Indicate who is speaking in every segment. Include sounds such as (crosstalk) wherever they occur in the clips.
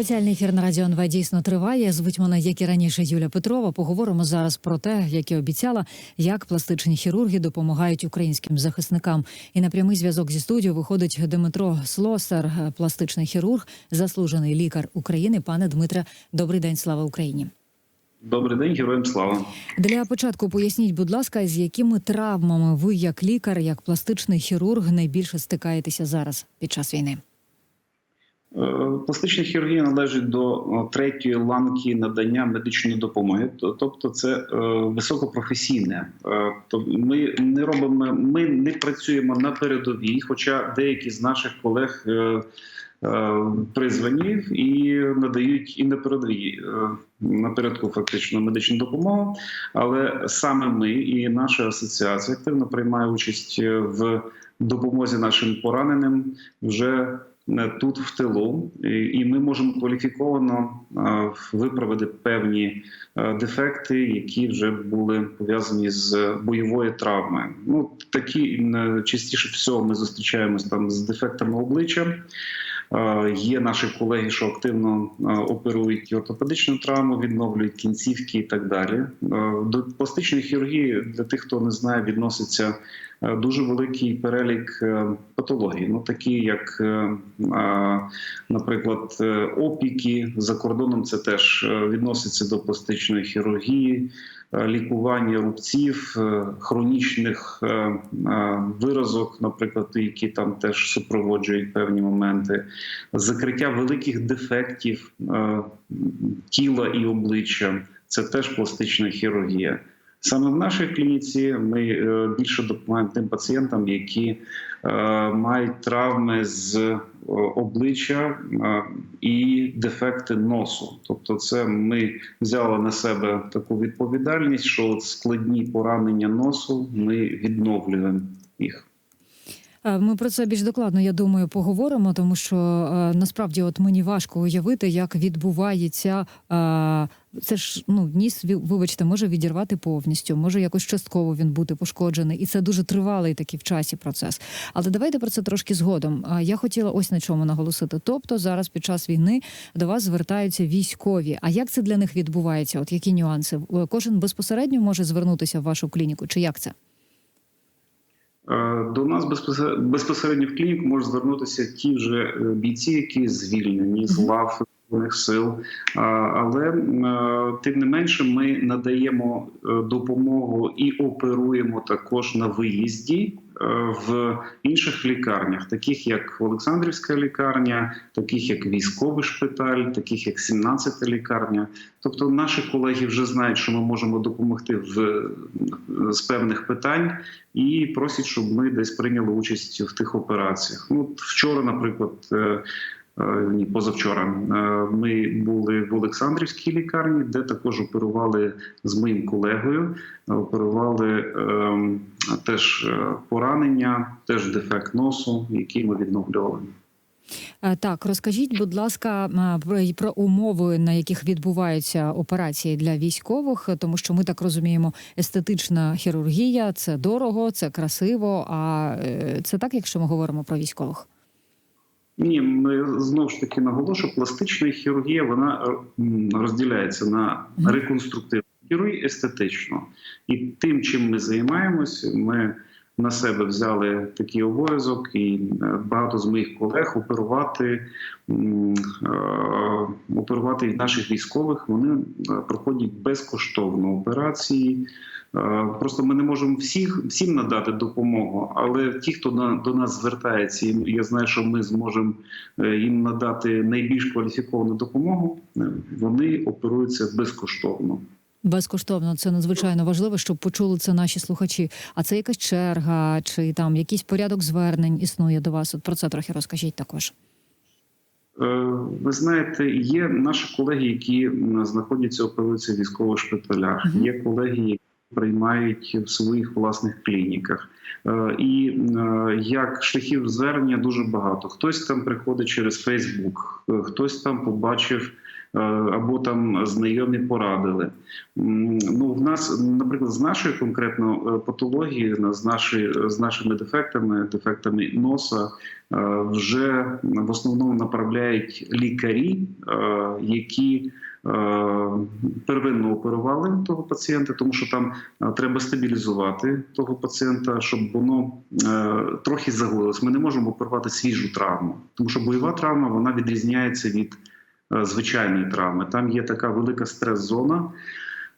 Speaker 1: Спеціальний ефір на радіо НВ дійсно триває. Звуть мене, як і раніше, Юля Петрова. Поговоримо зараз про те, як і обіцяла, як пластичні хірурги допомагають українським захисникам. І на прямий зв'язок зі студією виходить Дмитро Слосар, пластичний хірург, заслужений лікар України. Пане Дмитре, добрий день, слава Україні.
Speaker 2: Добрий день, героям слава.
Speaker 1: Для початку поясніть, будь ласка, з якими травмами ви, як лікар, як пластичний хірург, найбільше стикаєтеся зараз під час війни?
Speaker 2: Е, Пластична хірургія належить до е, третьої ланки надання медичної допомоги, тобто це е, високопрофесійне. Ми не робимо, ми не працюємо на передовій, хоча деякі з наших колег призвані і надають і на передовій напередку фактично медичну допомогу. Але саме ми і наша асоціація активно приймає участь в допомозі нашим пораненим вже тут в тилу, І- ми можемо кваліфіковано е, виправити певні е, дефекти, які вже були пов'язані з бойовою травмою. Ну такі е, частіше всього ми зустрічаємось там з дефектами обличчя. Е, Є наші колеги, що активно е, оперують ортопедичну травму, відновлюють кінцівки і так далі. Е, До пластичної хірургії для тих, хто не знає, відноситься е, дуже великий перелік е, патологій, ну такі як, е, е, наприклад, е, опіки за кордоном. Це теж е, відноситься до пластичної хірургії. е, Лікування рубців, е, хронічних е, е, виразок, наприклад, які там теж супроводжують певні моменти, закриття великих дефектів е, тіла і обличчя це теж пластична хірургія. Саме в нашій клініці ми е, більше допомагаємо тим пацієнтам, які е, мають травми з е, обличчя і дефекти носу. Тобто, це ми взяли на себе таку відповідальність, що складні поранення носу ми відновлюємо їх.
Speaker 1: Е, Ми про це більш докладно, я думаю, поговоримо, тому що е, насправді от мені важко уявити, як відбувається. Е, це ж ну ніс, вибачте, може відірвати повністю, може якось частково він бути пошкоджений, і це дуже тривалий такий в часі процес. Але давайте про це трошки згодом. Я хотіла ось на чому наголосити. Тобто зараз під час війни до вас звертаються військові. А як це для них відбувається? От які нюанси? Кожен безпосередньо може звернутися в вашу клініку, чи як це?
Speaker 2: Е, До нас безпосер- безпосередньо в клініку можуть звернутися ті вже е, бійці, які звільнені з лав Збройних сил. Але е, тим не менше, ми надаємо е, допомогу і оперуємо також на виїзді е, в інших лікарнях, таких як Олександрівська лікарня, таких як військовий шпиталь, таких як 17 лікарня. Тобто, наші колеги вже знають, що ми можемо допомогти в з певних питань і просять, щоб ми десь прийняли участь в тих операціях. Ну вчора, наприклад. Е, Ні, позавчора е, ми були в Олександрівській лікарні, де також оперували з моїм колегою. Оперували е, теж е, поранення, теж дефект носу, який ми відновлювали.
Speaker 1: Так, розкажіть, будь ласка, про, умови, на яких відбуваються операції для військових, тому що ми так розуміємо, естетична хірургія це дорого, це красиво. А це так, якщо ми говоримо про військових?
Speaker 2: Ні, ми знову ж таки наголошую, пластична хірургія вона е, розділяється на реконструктивну хірургію, естетичну. І тим, чим ми займаємося, ми на себе взяли такий обов'язок, і е, багато з моїх колег оперувати, е, оперувати наших військових. Вони проходять безкоштовно операції. Е, Просто ми не можемо всіх всім надати допомогу, але ті, хто на до нас звертається, я знаю, що ми зможемо е, їм надати найбільш кваліфіковану допомогу. е, Вони оперуються безкоштовно.
Speaker 1: Безкоштовно це надзвичайно важливо, щоб почули це наші слухачі. А це якась черга, чи там якийсь порядок звернень існує до вас? От про це трохи розкажіть також.
Speaker 2: Ви знаєте, є наші колеги, які знаходяться оперуються в військових шпиталях. Є колеги, приймають в своїх власних клініках. Е, І е, як шляхів звернення дуже багато. Хтось там приходить через Фейсбук, е, хтось там побачив або там знайомі порадили. Ну, в нас, наприклад, з нашої конкретно патології, з, нашої, з нашими дефектами, дефектами носа, вже в основному направляють лікарі, які первинно оперували того пацієнта, тому що там е, треба стабілізувати того пацієнта, щоб воно е, трохи загоїлось. Ми не можемо оперувати свіжу травму, тому що бойова травма вона відрізняється від е, звичайної травми. Там є така велика стрес-зона.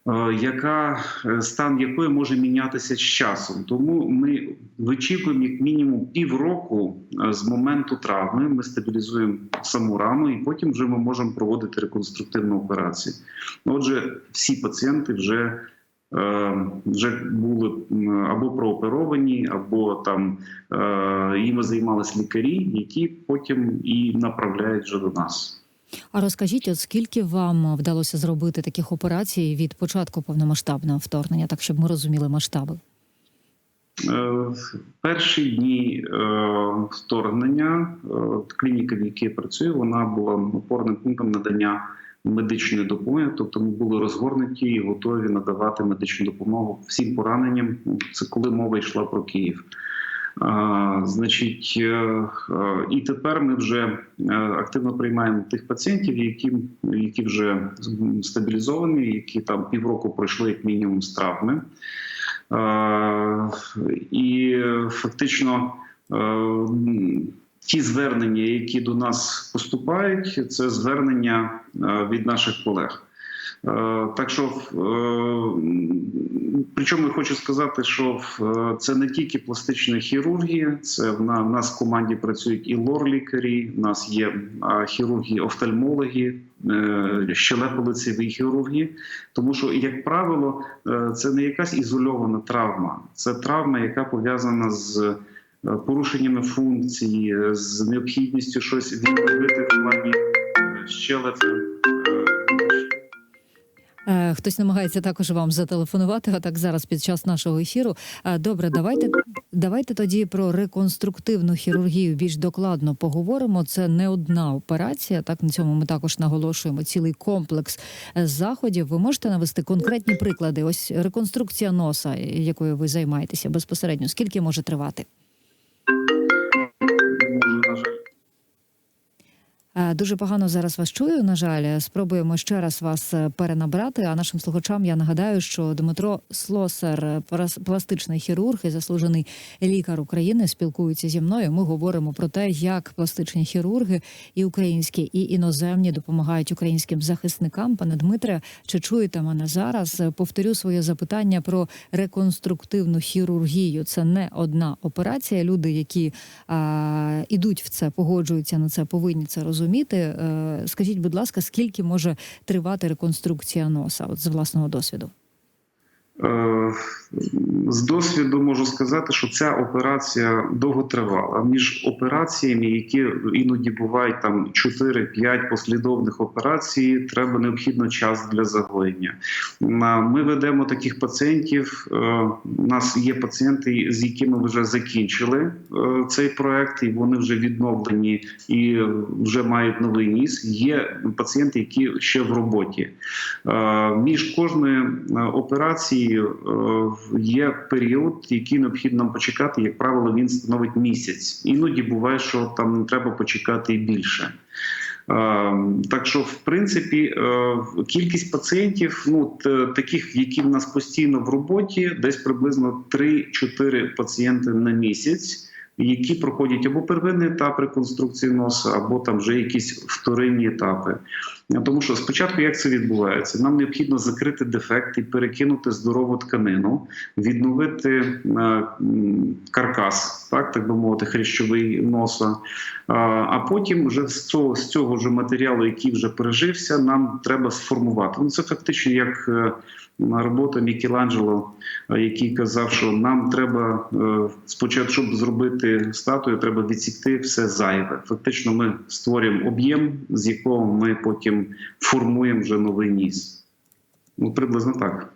Speaker 2: Е, Яка е, стан якої може мінятися з часом, тому ми вичікуємо як мінімум півроку е, з моменту травми. Ми стабілізуємо саму рану, і потім вже ми можемо проводити реконструктивну операцію. Отже, всі пацієнти вже вже були або прооперовані, або там їми займалися лікарі, які потім і направляють вже до нас.
Speaker 1: А розкажіть, от скільки вам вдалося зробити таких операцій від початку повномасштабного вторгнення, так щоб ми розуміли масштаби?
Speaker 2: Е, перші дні е, вторгнення е, клініка, в якій я працюю, вона була опорним пунктом надання медичної допомоги. Тобто ми були розгорнуті і готові надавати медичну допомогу всім пораненням. Це коли мова йшла про Київ. Значить, е, і тепер ми вже е, активно приймаємо тих пацієнтів, які, які вже стабілізовані, які там півроку пройшли як мінімум з травми. І фактично е, ті звернення, які до нас поступають, це звернення від наших колег. Е, Так що, е, причому я хочу сказати, що е, це не тільки пластична хірургія, це в на- нас в команді працюють і лор-лікарі, в нас є хірурги, офтальмологи, щелепо-лицеві хірурги. Тому що, як правило, це не якась ізольована травма, це травма, яка пов'язана з порушеннями функції, з необхідністю щось відновити в плані щелепи. Е,
Speaker 1: Хтось намагається також вам зателефонувати, а так зараз під час нашого ефіру. Е, Добре, давайте, давайте тоді про реконструктивну хірургію більш докладно поговоримо. Це не одна операція. Так на цьому ми також наголошуємо. Цілий комплекс е, заходів. Ви можете навести конкретні приклади? Ось реконструкція носа, якою ви займаєтеся безпосередньо. Скільки може тривати? Дуже погано зараз вас чую. На жаль, спробуємо ще раз вас е, перенабрати. А нашим слухачам я нагадаю, що Дмитро Слосар, е, пластичний хірург і заслужений лікар України, спілкується зі мною. Ми говоримо про те, як пластичні хірурги і українські, і іноземні допомагають українським захисникам. Пане Дмитре, чи чуєте мене зараз? Е, Повторю своє запитання про реконструктивну хірургію. Це не одна операція. Люди, які а, ідуть в це, погоджуються на це, повинні це розуміти. Е, Скажіть, будь ласка, скільки може тривати реконструкція носа от з власного досвіду?
Speaker 2: Е, З досвіду можу сказати, що ця операція довго тривала. Між операціями, які іноді бувають там 4-5 послідовних операцій, треба необхідно час для загоєння. Ми ведемо таких пацієнтів. е, У нас є пацієнти, з якими вже закінчили е, цей проект, і вони вже відновлені і вже мають новий ніс. Є пацієнти, які ще в роботі. Між кожною операцією е, є період, який необхідно почекати. Як правило, він становить місяць. Іноді буває, що там треба почекати і більше. Е, Так що, в принципі, е, кількість пацієнтів, ну таких, які в нас постійно в роботі, десь приблизно 3-4 пацієнти на місяць, які проходять або первинний етап реконструкції носа, або там вже якісь вторинні етапи. Тому що спочатку як це відбувається? Нам необхідно закрити дефект і перекинути здорову тканину, відновити е, каркас, так так би мовити, хрящовий носа. А, потім вже з цього з цього ж матеріалу, який вже пережився, нам треба сформувати. Ну це фактично як е, робота Мікеланджело, е, який казав, що нам треба спочатку, щоб зробити статую, треба відсікти все зайве. Фактично, ми створюємо об'єм, з якого ми потім формуємо вже новий ніс. Ну, приблизно так.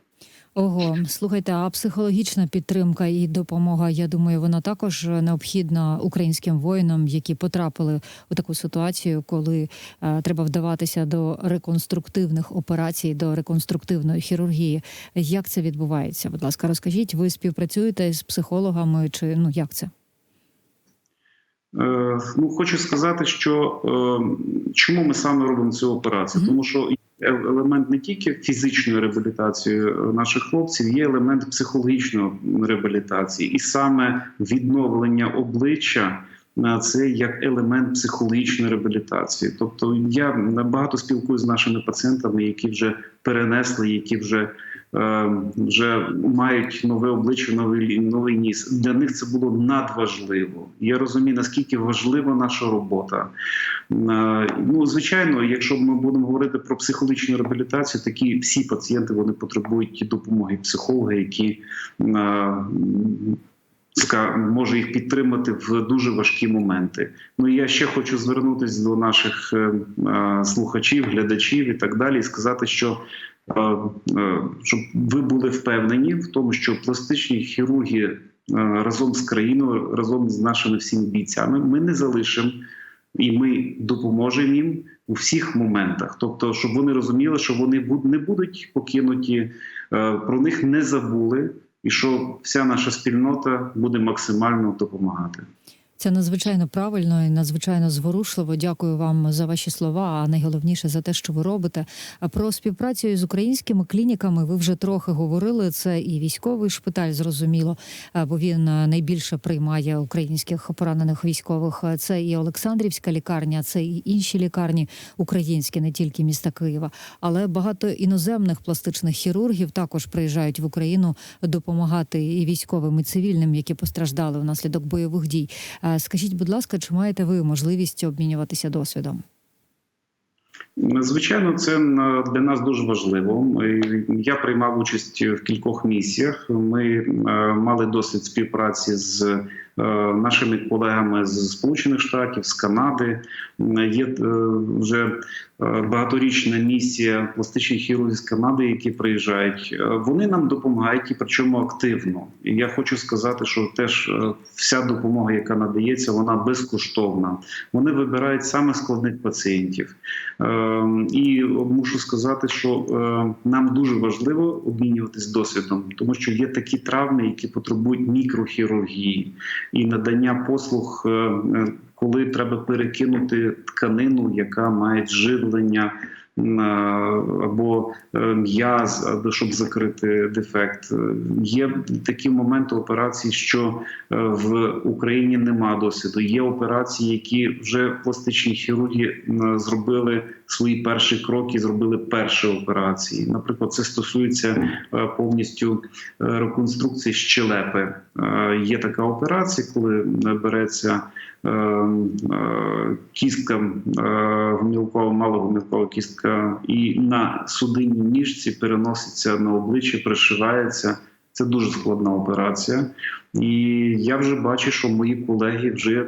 Speaker 1: Ого, слухайте, а психологічна підтримка і допомога, я думаю, вона також необхідна українським воїнам, які потрапили у таку ситуацію, коли е, треба вдаватися до реконструктивних операцій, до реконструктивної хірургії. Як це відбувається? Будь ласка, розкажіть, ви співпрацюєте з психологами, чи ну як це?
Speaker 2: Е, Ну, хочу сказати, що е, чому ми саме робимо цю операцію? Тому що елемент не тільки фізичної реабілітації е, наших хлопців, є елемент психологічної реабілітації, і саме відновлення обличчя. Це як елемент психологічної реабілітації. Тобто я багато спілкуюся з нашими пацієнтами, які вже перенесли, які вже, вже мають нове обличчя, новий, новий ніс. Для них це було надважливо. Я розумію, наскільки важлива наша робота. Е, Ну, звичайно, якщо ми будемо говорити про психологічну реабілітацію, такі всі пацієнти вони потребують допомоги психолога, які ска- може їх підтримати в дуже важкі моменти. Ну і я ще хочу звернутися до наших е, е, слухачів, глядачів і так далі, і сказати, що. е, Щоб ви були впевнені в тому, що пластичні хірурги разом з країною, разом з нашими всіми бійцями, ми не залишимо і ми допоможемо їм у всіх моментах. Тобто, щоб вони розуміли, що вони не будуть покинуті, про них не забули, і що вся наша спільнота буде максимально допомагати.
Speaker 1: Це надзвичайно правильно і надзвичайно зворушливо. Дякую вам за ваші слова. А найголовніше за те, що ви робите. Про співпрацю з українськими клініками ви вже трохи говорили. Це і військовий шпиталь, зрозуміло, бо він найбільше приймає українських поранених військових. Це і Олександрівська лікарня, це і інші лікарні українські, не тільки міста Києва. Але багато іноземних пластичних хірургів також приїжджають в Україну допомагати і військовим, і цивільним, які постраждали внаслідок бойових дій. Скажіть, будь ласка, чи маєте ви можливість обмінюватися досвідом?
Speaker 2: Звичайно, це для нас дуже важливо. Я приймав участь в кількох місіях. Ми е, мали досвід співпраці з нашими колегами з Сполучених Штатів, з Канади. Є е, вже е, багаторічна місія пластичних хірургів з Канади, які приїжджають. Е, Вони нам допомагають і причому активно. І я хочу сказати, що теж е, вся допомога, яка надається, вона безкоштовна. Вони вибирають саме складних пацієнтів. Е, І мушу сказати, що е, нам дуже важливо обмінюватись досвідом, тому що є такі травми, які потребують мікрохірургії і надання послуг, е, е, коли треба перекинути тканину, яка має живлення. Е, Або е, м'яз, щоб закрити дефект, Е, є такі моменти операцій, що в Україні нема досвіду. Є операції, які вже пластичні хірурги зробили свої перші кроки, зробили перші операції. Наприклад, це стосується повністю реконструкції щелепи. Є така операція, коли береться кістка е, гомілкова, малогомілкова кістка, і на судинній ніжці переноситься на обличчя, пришивається. Це дуже складна операція, і я вже бачу, що мої колеги вже, е,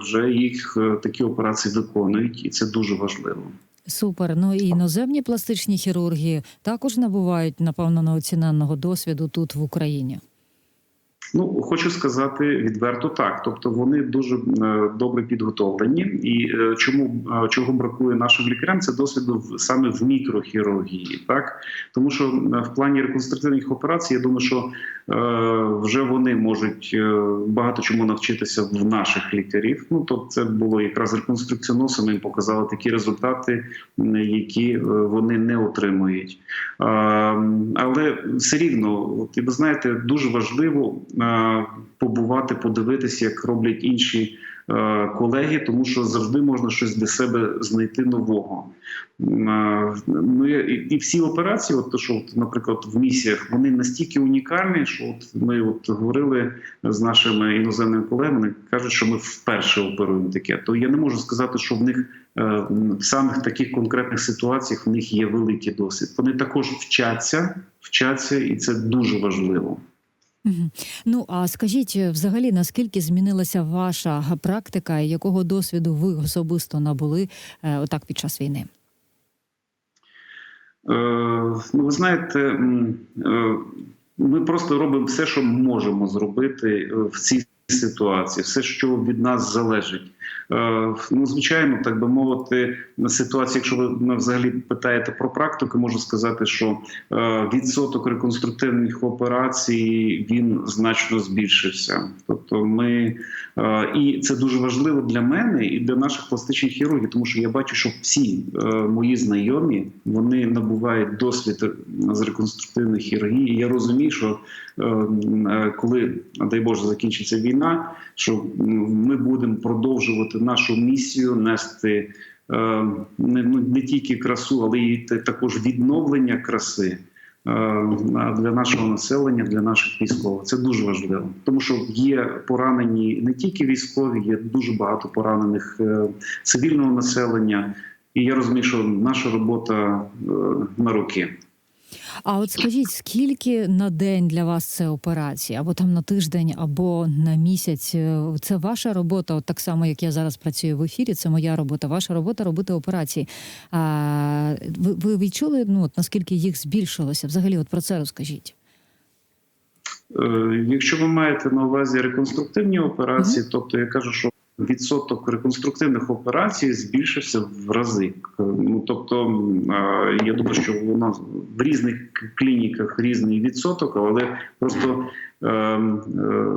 Speaker 2: вже їх е, такі операції виконують, і це дуже важливо.
Speaker 1: Супер. Ну і іноземні пластичні хірурги також набувають, напевно, неоціненного досвіду тут в Україні.
Speaker 2: Ну хочу сказати відверто так. Тобто вони дуже е, добре підготовлені, і е, чому е, чого бракує нашим лікарям, це досвіду саме в мікрохірургії, так тому що в плані реконструктивних операцій, я думаю, що вже вони можуть багато чому навчитися в наших лікарів. Ну тобто, це було якраз реконструкціоносом. Їм показали такі результати, які вони не отримують. Але все рівно, от, і ви знаєте, дуже важливо побувати, подивитися, як роблять інші е, колеги, тому що завжди можна щось для себе знайти нового. М, е, Ну, і, всі операції, от що, от, наприклад, в місіях, вони настільки унікальні, що от ми от говорили з нашими іноземними колегами, кажуть, що ми вперше оперуємо таке. То я не можу сказати, що в них е, в самих таких конкретних ситуаціях в них є великий досвід. Вони також вчаться, вчаться, і це дуже важливо.
Speaker 1: Ну а скажіть, взагалі, наскільки змінилася ваша практика, і якого досвіду ви особисто набули е, отак під час війни?
Speaker 2: ну, ви знаєте, е, ми просто робимо все, що можемо зробити е, в цій ситуації, все, що від нас залежить. Е, Ну, звичайно, так би мовити, на ситуації, якщо ви взагалі питаєте про практику, можу сказати, що е, відсоток реконструктивних операцій він значно збільшився. Тобто, ми е, і це дуже важливо для мене і для наших пластичних хірургів, тому що я бачу, що всі мої знайомі вони набувають досвід з реконструктивної хірургії. Я розумію, що коли дай Боже закінчиться війна, що ми будемо продовжувати нашу місію нести е, не, ну, не тільки красу, але й також відновлення краси. е, Для нашого населення, для наших військових це дуже важливо, тому що є поранені не тільки військові, є дуже багато поранених е, цивільного населення, і я розумію, що наша робота на руки.
Speaker 1: А от скажіть, скільки на день для вас це операції, або там на тиждень, або на місяць? Е, Це ваша робота, от так само, як я зараз працюю в ефірі. Це моя робота. Ваша робота робити операції. А, ви, ви відчули, ну от наскільки їх збільшилося? Взагалі, от про це розкажіть.
Speaker 2: Е, Якщо ви маєте на увазі реконструктивні операції, тобто я кажу, що відсоток реконструктивних операцій збільшився в рази. Ну тобто, я думаю, що у нас в різних клініках різний відсоток, але просто е, е,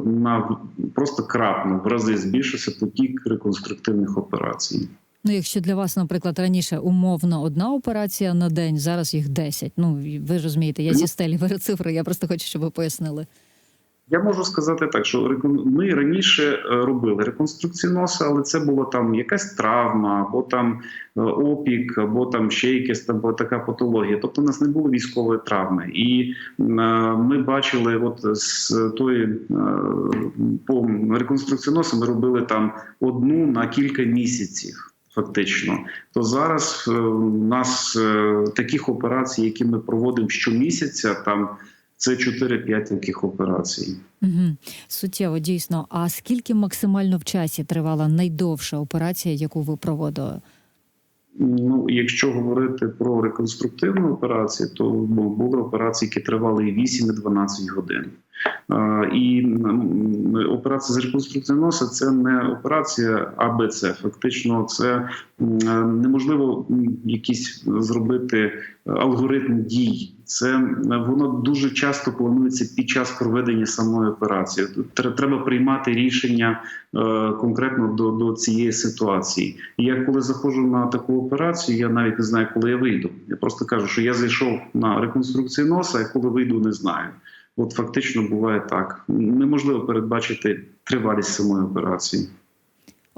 Speaker 2: на просто кратно в рази збільшився потік реконструктивних операцій.
Speaker 1: Ну, якщо для вас, наприклад, раніше умовно одна операція на день, зараз їх 10. Ну ви розумієте, я зі стелі (laughs) беру цифри. Я просто хочу, щоб ви пояснили.
Speaker 2: Я можу сказати так, що ми раніше е, робили реконструкцію носа, але це була там якась травма, або там е, опік, або там ще якась там була така патологія. Тобто, у нас не було військової травми, і е, ми бачили, от з тої по реконструкції носа ми робили там одну на кілька місяців. Фактично, то зараз у нас таких операцій, які ми проводимо щомісяця, там це 4-5 таких операцій.
Speaker 1: Угу. Суттєво, дійсно. А скільки максимально в часі тривала найдовша операція, яку ви проводили?
Speaker 2: Ну, якщо говорити про реконструктивну операцію, то були операції, які тривали і 8, і 12 годин. Е, І операція з реконструкції носа це не операція АБЦ. Фактично, це неможливо м, якийсь зробити алгоритм дій. Це м, воно дуже часто планується під час проведення самої операції. Тр- Треба приймати рішення е, конкретно до, до цієї ситуації. І я коли заходжу на таку операцію, я навіть не знаю, коли я вийду. Я просто кажу, що я зайшов на реконструкцію носа, а коли вийду, не знаю. От фактично буває так. Неможливо передбачити тривалість самої операції.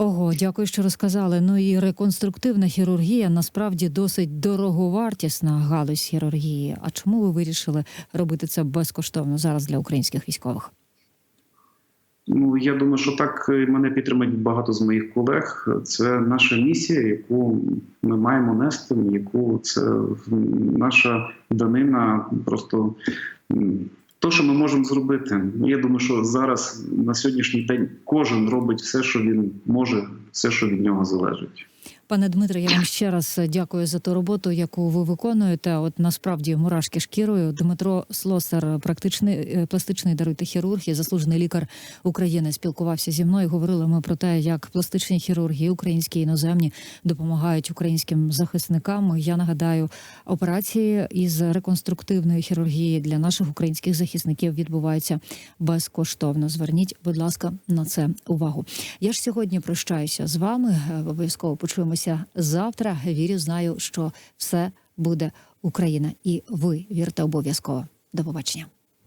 Speaker 1: Ого, дякую, що розказали. Ну і реконструктивна хірургія насправді досить дороговартісна галузь хірургії. А чому ви вирішили робити це безкоштовно зараз для українських військових?
Speaker 2: Ну я думаю, що так мене підтримують багато з моїх колег. Це наша місія, яку ми маємо нести, яку це наша данина. Просто то, що ми можемо зробити. Я думаю, що зараз на сьогоднішній день кожен робить все, що він може, все, що від нього залежить.
Speaker 1: Пане Дмитре, я вам ще раз дякую за ту роботу, яку ви виконуєте. От насправді мурашки шкірою. Дмитро Слосар, практичний е, пластичний даруйте хірург і заслужений лікар України, спілкувався зі мною. Говорили ми про те, як пластичні хірурги, українські і іноземні, допомагають українським захисникам. Я нагадаю, операції із реконструктивної хірургії для наших українських захисників відбуваються безкоштовно. Зверніть, будь ласка, на це увагу. Я ж сьогодні прощаюся з вами. Е, Обов'язково почуємося завтра. Вірю, знаю, що все буде Україна, і ви вірте обов'язково. До побачення.